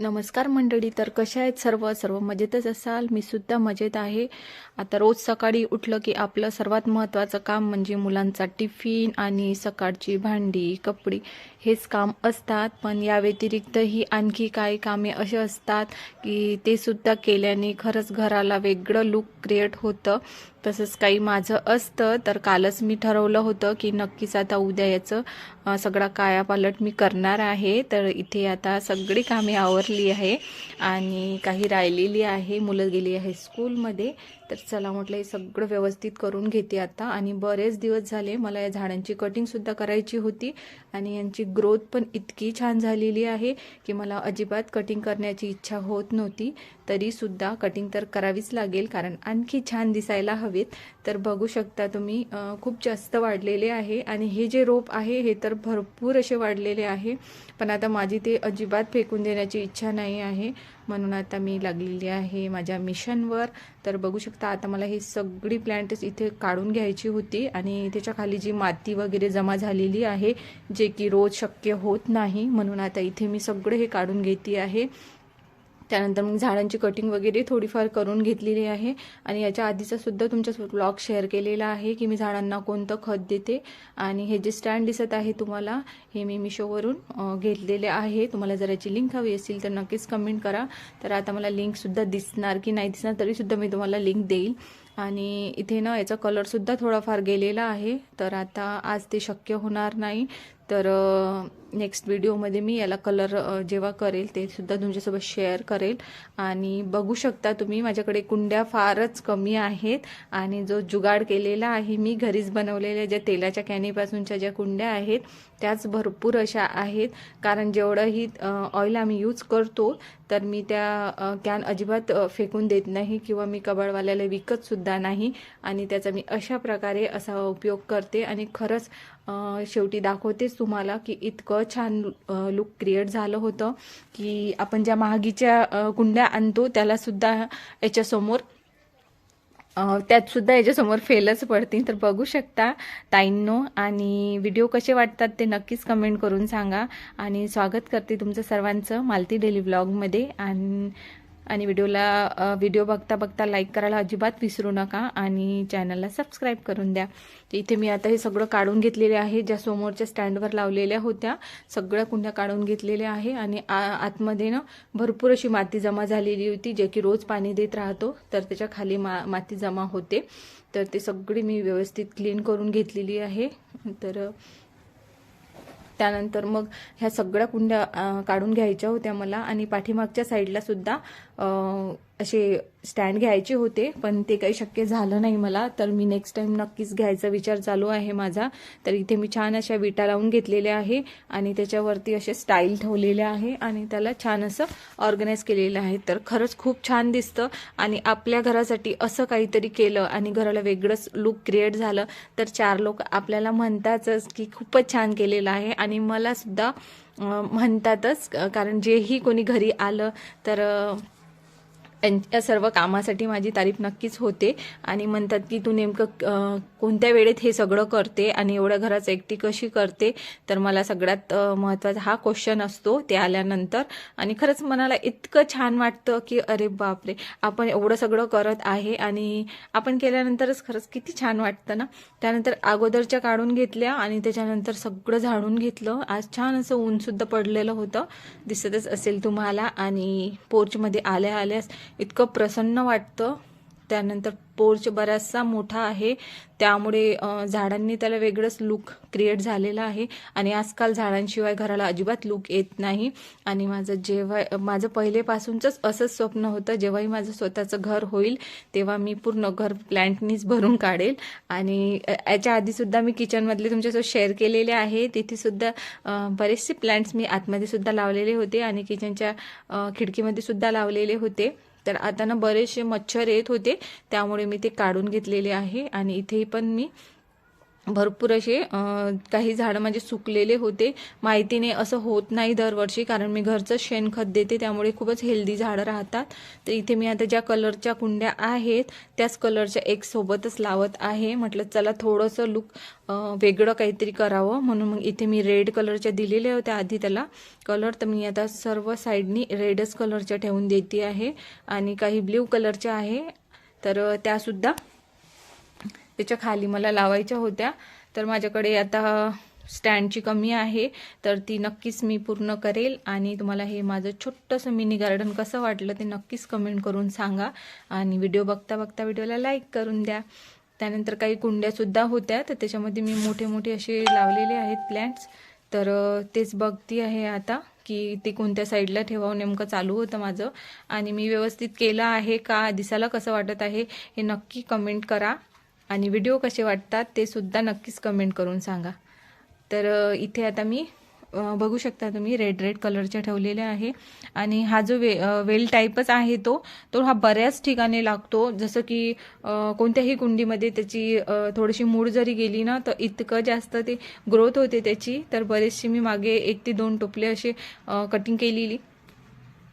नमस्कार मंडळी तर कशा आहेत सर्व? सर्व मजेतच असाल? मी सुद्धा मजेत आहे. आता रोज सकाळी उठलं की आपलं सर्वात महत्त्वाचं काम म्हणजे मुलांचा टिफिन आणि सकाळची भांडी कपडे हेच काम असतात. पण या व्यतिरिक्तही आणखी काही कामे असे असतात की ते सुद्धा केल्याने खरंच घराला वेगळं लुक क्रिएट होतं. तसंच काही माझं असतं तर कालच मी ठरवलं होतं की नक्कीच आता उद्या याचं सगळा कायापालट मी करणार आहे. तर इथे आता सगळी कामे आवरली आहे आणि काही राहिलेली आहे मुलं गेली आहे स्कूलमध्ये. तर चला म्हटलं हे सगळं व्यवस्थित करून घेते आता. आणि बरेच दिवस झाले मला या झाडांची कटिंगसुद्धा करायची होती. आणि यांची ग्रोथ पण इतकी छान झालेली आहे की मला अजिबात कटिंग करण्याची इच्छा होत नव्हती. तरीसुद्धा कटिंग तर करावीच लागेल कारण आणखी छान दिसायला हवेत. तर बघू शकता तुम्ही खूप जास्त वाढलेले आहे. आणि हे जे रोप आहे हे तर भरपूर असे वाढलेले आहे. पण आता माझी ते अजिबात फेकून देण्याची इच्छा नाही आहे. म्हणून आता मी लागलेली आहे माझ्या मिशनवर. तर बघू शकता आता मला ही सगळी प्लॅन्ट्स इथे काढून घ्यायची होती आणि त्याच्याखाली जी माती वगैरे जमा झालेली आहे जे की रोज शक्य होत नाही म्हणून आता इथे मी सगळं हे काढून घेते आहे. त्यानंतर मग झाडांची कटिंग वगैरे थोडीफार करून घेतलेली आहे. आणि याच्या आधीचा सुद्धा तुमच्यासोबत ब्लॉग शेअर केलेला आहे की मी झाडांना कोणतं खत देते. आणि हे जे स्टँड दिसत आहे तुम्हाला हे मी मिशोवरून घेतलेले आहे. तुम्हाला जर याची लिंक हवी असेल तर नक्कीच कमेंट करा. तर आता मला लिंकसुद्धा दिसणार की नाही दिसणार तरीसुद्धा मी तुम्हाला लिंक देईल. आणि इथे ना याचा कलरसुद्धा थोडाफार गेलेला आहे. तर आता आज ते शक्य होणार नाही. तर नेक्स्ट व्हिडिओमध्ये मी याला कलर जेव्हा करेल ते सुद्धा तुमच्यासोबत शेअर करेल. आणि बघू शकता तुम्ही माझ्याकडे कुंड्या फारच कमी आहेत आणि जो जुगाड केलेला आहे मी घरीच बनवलेल्या ज्या तेलाच्या कॅनीपासूनच्या ज्या कुंड्या आहेत त्याच भरपूर अशा आहेत. कारण जेवढंही ऑइल आम्ही यूज करतो तर मी त्या कॅन अजिबात फेकून देत नाही किंवा मी कबाडवाल्याला विकतसुद्धा नाही. आणि त्याचा मी अशा प्रकारे असा उपयोग करते. आणि खरंच शेवटी दाखवतेच तुम्हाला की इतकं छान लुक क्रिएट झालं होतं की आपण ज्या महागीच्या कुंड्या आणतो त्यालासुद्धा याच्यासमोर त्यातसुद्धा त्यात सुद्धा याच्यासमोर फेलच पडतील. तर बघू शकता ताईंनो आणि व्हिडिओ कसे वाटतात ते नक्कीच कमेंट करून सांगा. आणि स्वागत करते तुमचं सर्वांचं मालती डेली ब्लॉगमध्ये आणि आणि व्हिडिओला व्हिडिओ बघता बघता लाईक करायला अजिबात विसरू नका आणि चॅनलला सबस्क्राईब करून द्या. इथे मी आता हे सगळं काढून घेतलेले आहे. ज्या समोरच्या स्टँडवर लावलेल्या होत्या सगळ्या कुंड्या काढून घेतलेल्या आहे आणि आ आतमध्ये ना भरपूर अशी माती जमा झालेली होती जे की रोज पाणी देत राहतो तर त्याच्याखाली मा माती जमा होते. तर ते सगळी मी व्यवस्थित क्लीन करून घेतलेली आहे. तर त्यानंतर मग ह्या सगळ्या कुंड्या काढून घ्यायच्या होत्या मला आणि पाठीमागच्या साईडला सुद्धा असे स्टँड घ्यायचे होते पण ते काही शक्य झालं नाही मला. तर मी नेक्स्ट टाईम नक्कीच घ्यायचा विचार चालू आहे माझा. तर इथे मी छान अशा विटा लावून घेतलेल्या आहे आणि त्याच्यावरती असे स्टाईल ठेवलेले आहे आणि त्याला छान असं ऑर्गनाईज केलेलं आहे. तर खरंच खूप छान दिसतं आणि आपल्या घरासाठी असं काहीतरी केलं आणि घराला वेगळंच लुक क्रिएट झालं. तर चार लोक आपल्याला म्हणतातच की खूपच छान केलेलं आहे आणि मला सुद्धा म्हणतातच. कारण जेही कोणी घरी आलं तर या सर्व कामासाठी माझी तारीफ नक्कीच होते. आणि म्हणतात की तू नेमकं कोणत्या वेळेत हे सगळं करते आणि एवढ्या घराचं एकटी कशी करते तर मला सगळ्यात महत्त्वाचा हा क्वेश्चन असतो ते आल्यानंतर. आणि खरंच मनाला इतकं छान वाटतं की अरे बापरे आपण एवढं सगळं करत आहे आणि आपण केल्यानंतरच खरंच किती छान वाटतं ना. त्यानंतर अगोदरच्या काढून घेतल्या आणि त्याच्यानंतर सगळं झाडून घेतलं. आज छान असं ऊनसुद्धा पडलेलं होतं. दिसतच असेल तुम्हाला. आणि पोर्चमध्ये आल्या आल्यास इतकं प्रसन्न वाटतं. त्यानंतर पोर्च बराचसा मोठा आहे. त्यामुळे झाडांनी त्याला वेगळंच लुक क्रिएट झालेला आहे. आणि आजकाल झाडांशिवाय घराला अजिबात लुक येत नाही. आणि माझं जेव्हा माझं पहिलेपासूनच असंच स्वप्न होतं. जेव्हाही माझं स्वतःचं घर होईल तेव्हा मी पूर्ण घर प्लॅन्टनीच भरून काढेल. आणि याच्या आधीसुद्धा मी किचनमधले तुमच्यासोबत शेअर केलेले आहे. तिथेसुद्धा बरेचसे प्लॅन्ट्स मी आतमध्ये सुद्धा लावलेले होते. आणि किचनच्या खिडकीमध्ये सुद्धा लावलेले होते. तर आता ना बरेचसे मच्छर येत होते. त्यामुळे मी ते काढून घेतलेले आहे आणि इथे पण मी भरपूर असे काही झाडं माझे सुकलेले होते. माहितीने असं होत नाही दरवर्षी कारण मी घरचं शेणखत देते त्यामुळे खूपच हेल्दी झाडं राहतात. तर इथे मी आता ज्या कलरच्या कुंड्या आहेत त्याच कलरच्या एक सोबतच लावत आहे. म्हटलं चला थोडंसं लुक वेगळं काहीतरी करावं. म्हणून मग इथे मी रेड कलरच्या दिलेल्या होत्या आधी त्याला. कलर तर मी आता सर्व साईडनी रेडच कलरच्या ठेवून देते आहे. आणि काही ब्ल्यू कलरच्या आहे. तर त्यासुद्धा त्याच्याखाली मला लावायच्या होत्या. तर माझ्याकडे आता स्टँडची कमी आहे. तर ती नक्कीच मी पूर्ण करेल आणि तुम्हाला हे माझं छोटंसं मिनी गार्डन कसं वाटलं ते नक्कीच कमेंट करून सांगा. आणि व्हिडिओ बघता बघता व्हिडिओला लाईक करून द्या. त्यानंतर काही कुंड्यासुद्धा होत्या. तर त्याच्यामध्ये मी मोठे मोठे असे लावलेले आहेत प्लॅन्ट्स तर तेच बघती आहे आता की ते कोणत्या साईडला ठेवावं नेमकं चालू होतं माझं. आणि मी व्यवस्थित केलं आहे का? दिसायला कसं वाटत आहे हे नक्की कमेंट करा. आणि व्हिडिओ कसे वाटतात ते सुद्धा नक्कीच कमेंट करून सांगा. तर इथे आता मी बघू शकता तुम्ही रेड रेड कलरच्या ठेवलेल्या आहे. आणि हा जो वे वेल टाईपच आहे तो तो हा बऱ्याच ठिकाणी लागतो. जसं की कोणत्याही कुंडीमध्ये त्याची थोडीशी मूड जरी गेली ना तर इतकं जास्त ते ग्रोथ होते त्याची. तर बरेचशी मी मागे एक ते दोन टोपले असे कटिंग केलेली.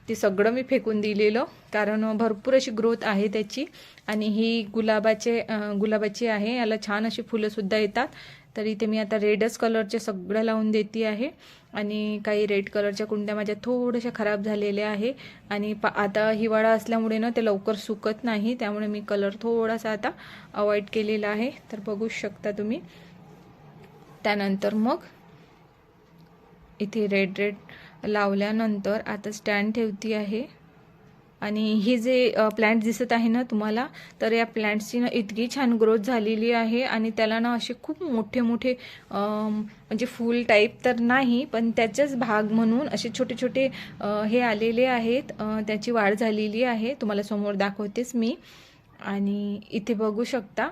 ते सगळं मी फेकून दिलेलं. कारण भरपूर अशी ग्रोथ आहे त्याची. आणि ही गुलाबाचे गुलाबाची आहे. याला छान अशी फुलंसुद्धा येतात. तर इथे मी आता रेडच कलरचे सगळं लावून देते आहे. आणि काही रेड कलरच्या कुंड्या माझ्या थोड्याशा खराब झालेल्या आहे. आणि पा आता हिवाळा असल्यामुळे ना ते लवकर सुकत नाही. त्यामुळे मी कलर थोडासा आता अवॉइड केलेला आहे. तर बघू शकता तुम्ही. त्यानंतर मग इथे रेड रेड लावल्यानंतर आता स्टँड ठेवती आहे. आणि हे जे प्लॅन्ट दिसत आहे ना तुम्हाला तर या प्लॅन्टची ना इतकी छान ग्रोथ झालेली आहे आणि त्याला ना असे खूप मोठे मोठे म्हणजे फुल टाईप तर नाही पण त्याचेच भाग म्हणून असे छोटे छोटे हे आलेले आहेत. त्याची वाढ झालेली आहे. तुम्हाला समोर दाखवतेच मी. आणि इथे बघू शकता.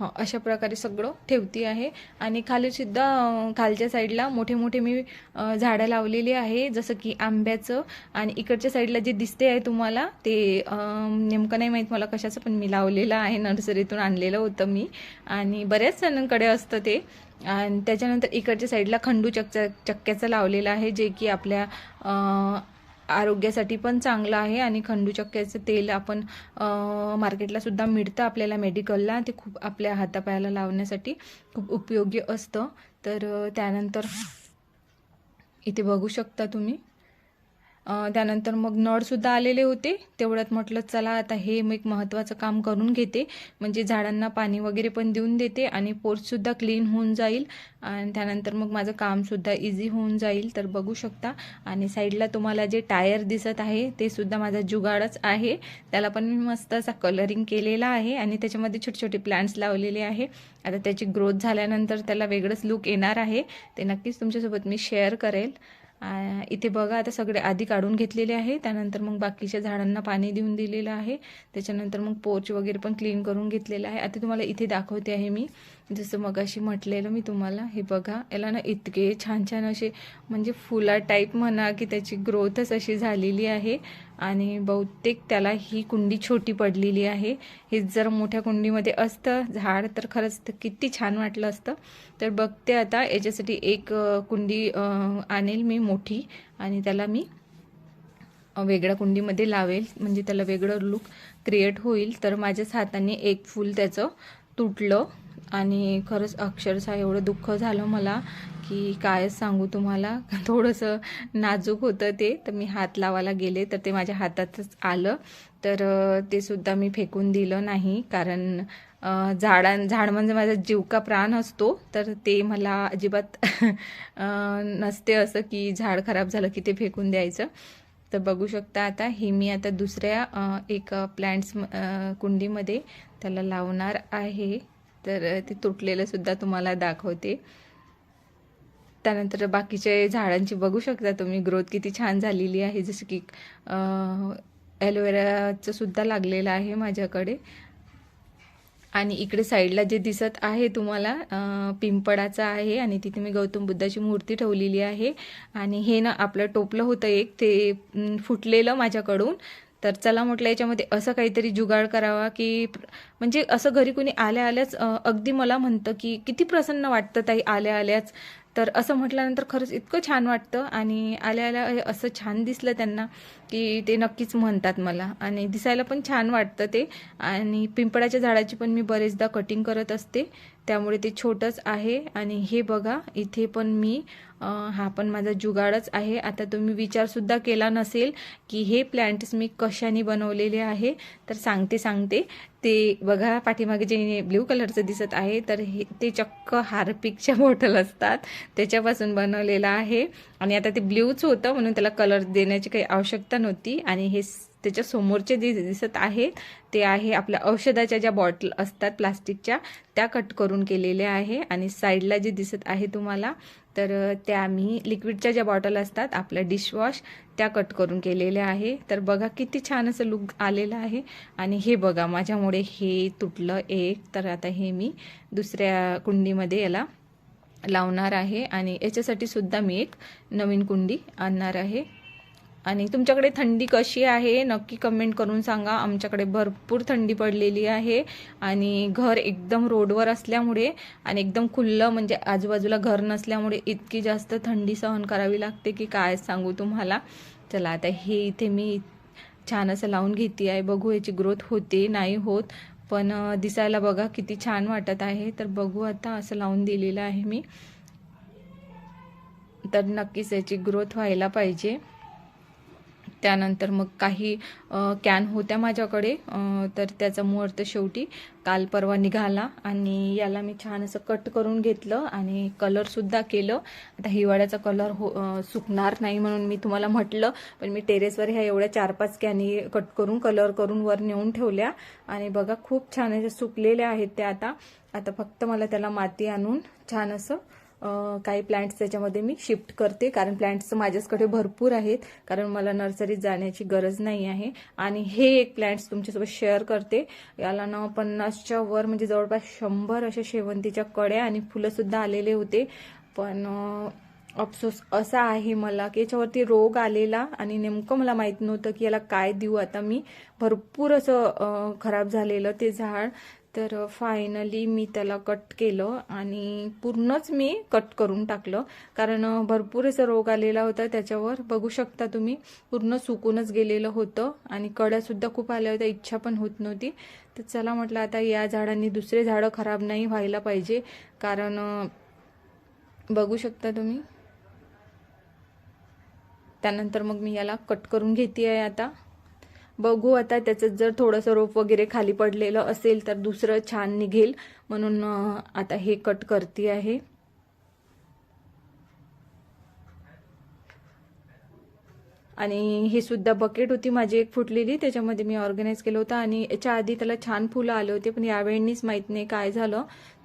हां अशा प्रकारे सगळं ठेवती आहे. आणि खालीसुद्धा खालच्या साईडला मोठे मोठे मी झाडं लावलेली आहे. जसं की आंब्याचं. आणि इकडच्या साईडला जे दिसते आहे तुम्हाला ते नेमकं नाही माहीत मला कशाचं पण मी लावलेलं आहे. नर्सरीतून आणलेलं होतं मी. आणि बऱ्याच जणांकडे असतं ते. आणि त्याच्यानंतर इकडच्या साईडला खंडू चक्क्या चक्क्याचं लावलेलं आहे जे की आपल्या आरोग्यासाठी पण चांगलं आहे आणि खंडू चक्क्याचं तेल आपण मार्केटला सुद्धा मिळतं आपल्याला मेडिकलला ते खूप आपल्या हातापायाला लावण्यासाठी खूप उपयोगी असतं. तर त्यानंतर इथे बघू शकता तुम्ही. त्यानंतर मग नळसुद्धा आलेले होते. तेवढ्यात म्हटलं चला आता हे मी एक महत्त्वाचं काम करून घेते. म्हणजे झाडांना पाणी वगैरे पण देऊन देते आणि पोर्चसुद्धा क्लीन होऊन जाईल. आणि त्यानंतर मग माझं कामसुद्धा इझी होऊन जाईल. तर बघू शकता. आणि साईडला तुम्हाला जे टायर दिसत आहे ते सुद्धा माझा जुगाडच आहे. त्याला पण मी मस्त असा कलरिंग केलेला आहे आणि त्याच्यामध्ये छोटे छोटे प्लांट्स लावलेले आहे. आता त्याची ग्रोथ झाल्यानंतर त्याला वेगळंच लुक येणार आहे. ते नक्कीच तुमच्यासोबत मी शेअर करेल. इथे बघा आता सगळे आधी काढून घेतलेले आहे. त्यानंतर मग बाकीच्या झाडांना पाणी देऊन दिलेलं आहे. त्याच्यानंतर मग पोच वगैरे पण क्लीन करून घेतलेलं आहे. आता तुम्हाला इथे दाखवते आहे मी. जसं मगाशी म्हटलेलं मी तुम्हाला हे बघा याला ना इतके छान छान असे म्हणजे फुला टाईप म्हणा की त्याची ग्रोथच अशी झालेली आहे. आणि बहुतेक त्याला ही कुंडी छोटी पडलेली आहे. हे जर मोठ्या कुंडीमध्ये असतं झाड तर खरंच किती छान वाटलं असतं. तर बघते आता याच्यासाठी एक कुंडी आणेल मी मोठी आणि त्याला मी वेगळ्या कुंडीमध्ये लावेल. म्हणजे त्याला वेगळं लुक क्रिएट होईल. तर माझ्याच हाताने एक फूल त्याचं तुटलं. आणि खरंच अक्षरशः एवढं दुःख झालं मला की कायच सांगू तुम्हाला. थोडंसं नाजूक होतं ते. तर मी हात लावायला गेले तर ते माझ्या हातातच आलं. तर ते सुद्धा मी फेकून दिलं नाही. कारण झाडां झाड म्हणजे माझा जीव का प्राण असतो. तर ते मला अजिबात नसते असं की झाड खराब झालं की ते फेकून द्यायचं. तर बघू शकता आता हे मी आता दुसऱ्या एक प्लॅन्ट्स कुंडीमध्ये त्याला लावणार आहे. तर ते तुटलेलंसुद्धा तुम्हाला दाखवते. त्यानंतर बाकीचे झाडांची बघू शकता तुम्ही. ग्रोथ किती छान झालेली आहे. जसं की ॲलोवेराचं सुद्धा लागलेलं आहे माझ्याकडे. आणि इकडे साईडला जे दिसत आहे तुम्हाला पिंपळाचं आहे आणि तिथे मी गौतम बुद्धाची मूर्ती ठेवलेली आहे. आणि हे ना आपलं टोपलं होतं एक. ते फुटलेलं माझ्याकडून. तर चला म्हटलं याच्यामध्ये असं काहीतरी जुगाड करावा की म्हणजे असं घरी कोणी आल्या आल्याच अगदी मला म्हणतं की किती प्रसन्न वाटतं ताई आल्या आल्याच. तर असं म्हटल्यानंतर खरंच इतकं छान वाटतं आणि आल्या आल्या हे असं छान दिसलं त्यांना की ते नक्कीच म्हणतात मला. आणि दिसायला पण छान वाटतं ते. आणि पिंपळाच्या झाडाची पण मी बरेचदा कटिंग करत असते. त्यामुळे ते छोटंच आहे. आणि हे बघा इथे पण मी हा पण माझा जुगाडच आहे. आता तुम्ही विचारसुद्धा केला नसेल की हे प्लॅन्ट्स मी कशाने बनवलेले आहे. तर सांगते सांगते. ते बघा पाठीमागे जे ब्ल्यू कलरचं दिसत आहे तर हे ते चक्क हार्पिकच्या बॉटल असतात. त्याच्यापासून बनवलेलं आहे. आणि आता ते ब्ल्यूच होतं म्हणून त्याला कलर देण्याची काही आवश्यकता नव्हती. आणि हे त्याच्या समोरचे जे दिसत आहे ते आहे आपल्या औषधाच्या ज्या बॉटल असतात प्लास्टिकच्या त्या कट करून केलेल्या आहे आणि साईडला जे दिसत आहे तुम्हाला तर त्या मी लिक्विडच्या ज्या बॉटल असतात आपल्या डिशवॉश त्या कट करून केलेल्या आहे. तर बघा किती छान असं लुक आलेलं आहे आणि हे बघा माझ्यामुळे हे तुटलं एक. तर आता हे मी दुसऱ्या कुंडीमध्ये याला लावणार आहे आणि याच्यासाठी सुद्धा मी एक नवीन कुंडी आणणार आहे. आणि तुमच्याकडे थंडी कशी आहे नक्की कमेंट करून सांगा. आमच्याकडे भरपूर थंडी पडलेली आहे आणि घर एकदम रोडवर असल्यामुळे आणि एकदम खुल्लं म्हणजे आजूबाजूला घर नसल्यामुळे इतकी जास्त थंडी सहन करावी लागते की काय सांगू तुम्हाला. चला आता हे इथे मी छान असं लावून घेते आहे. बघू याची ग्रोथ होते नाही होत. पण दिसायला बघा किती छान वाटत आहे. तर बघू आता असं लावून दिलेलं आहे मी. तर नक्कीच याची ग्रोथ व्हायला पाहिजे. त्यानंतर मग काही कॅन होत्या माझ्याकडे तर त्याचा मुहूर्त शेवटी काल परवा निघाला आणि याला मी छान असं कट करून घेतलं आणि कलरसुद्धा केलं. आता हिवाळ्याचा कलर हो सुकणार नाही म्हणून मी तुम्हाला म्हटलं पण मी टेरेसवर ह्या एवढ्या चार पाच कॅनी कट करून कलर करून वर नेऊन ठेवल्या आणि बघा खूप छान अशा सुकलेल्या आहेत त्या आता. आता फक्त मला त्याला माती आणून छान असं काही प्लांट्स त्याच्यामध्ये मी शिफ्ट करते. कारण प्लांट्स माझ्याचकडे भरपूर आहेत. कारण मला नर्सरीत जाण्याची गरज नाही आहे. आणि हे एक प्लांट्स तुमच्यासोबत शेअर करते. याला ना पन्नासच्या वर म्हणजे जवळपास शंभर अशा शेवंतीच्या कड्या आणि फुलंसुद्धा आलेले होते. पण अफसोस असा आहे मला की याच्यावरती रोग आलेला आणि नेमकं मला माहीत नव्हतं की याला काय देऊ. आता मी भरपूर असं खराब झालेलं ते झाड. तर फायनली मी त्याला कट केलं आणि पूर्णच मी कट करून टाकलं. कारण भरपूर असं रोग आलेला होता त्याच्यावर. बघू शकता तुम्ही पूर्ण सुकूनच गेलेलं होतं आणि कड्यासुद्धा खूप आल्या होत्या इच्छा पण होत नव्हती. तर चला म्हटलं आता या झाडांनी दुसरे झाडं खराब नाही व्हायला पाहिजे. कारण बघू शकता तुम्ही. त्यानंतर मग मी याला कट करून घेते आहे आता. बघू आता त्याचं जर थोडंसं रोप वगैरे खाली पडलेलं असेल तर दुसरं छान निघेल. म्हणून आता हे कट करते आहे. आणि हे सुद्धा बकेट होती माझी एक फुटलेली. त्याच्यामध्ये मी ऑर्गनाईज केलं होतं आणि याच्या आधी त्याला छान फुलं आले होते पण यावेळीच माहीत नाही काय झालं.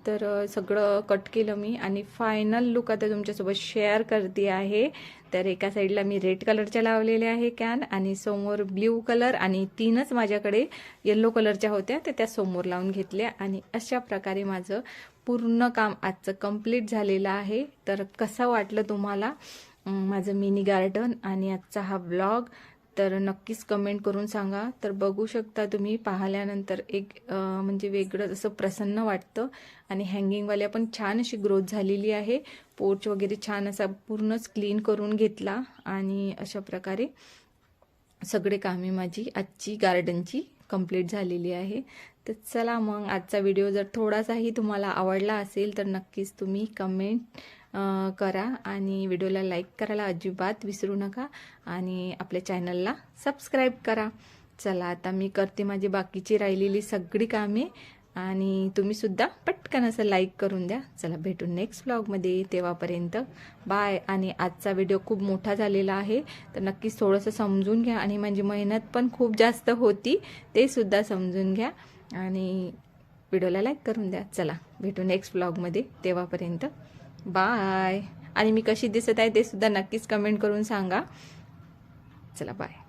तर सगळं कट केलं मी आणि फायनल लुक आता तुमच्यासोबत शेअर करते आहे. तर एका साईडला मी रेड कलरच्या लावलेल्या आहे कॅन आणि समोर ब्ल्यू कलर आणि तीनच माझ्याकडे येल्लो कलरच्या होत्या. तर त्या समोर लावून घेतल्या आणि अशा प्रकारे माझं पूर्ण काम आजचं कंप्लीट झालेलं आहे. तर कसं वाटलं तुम्हाला माझं मिनी गार्डन आणि आजचा हा ब्लॉग तर नक्कीच कमेंट करून सांगा. तर बघू शकता तुम्ही पाहिल्यानंतर एक म्हणजे वेगळं असं प्रसन्न वाटतं. आणि हँगिंगवाल्या पण छान अशी ग्रोथ झालेली आहे. पोर्च वगैरे छान असा पूर्णच क्लीन करून घेतला. आणि अशा प्रकारे सगळे कामे माझी आजची गार्डनची कंप्लीट झालेली आहे. तर चला मग आजचा व्हिडिओ जर थोडासाही तुम्हाला आवडला असेल तर नक्कीच तुम्ही कमेंट करा आणि व्हिडिओला लाईक करायला अजिबात विसरू नका आणि आपल्या चॅनलला सबस्क्राईब करा. चला आता मी करते माझी बाकीची राहिलेली सगळी कामे आणि तुम्ही सुद्धा पटकन असं लाईक करून द्या. चला भेटू नेक्स्ट ब्लॉगमध्ये तेव्हापर्यंत बाय आणि आजचा व्हिडिओ खूप मोठा झालेला आहे तर नक्कीच थोडंसं समजून घ्या आणि माझी मेहनत पण खूप जास्त होती ते सुद्धा समजून घ्या आणि व्हिडिओला लाईक करून द्या. चला भेटू नेक्स्ट ब्लॉगमध्ये तेव्हापर्यंत. बाय. आणि मी कशी दिसत आहे ते सुद्धा नक्कीच कमेंट करून सांगा. चला बाय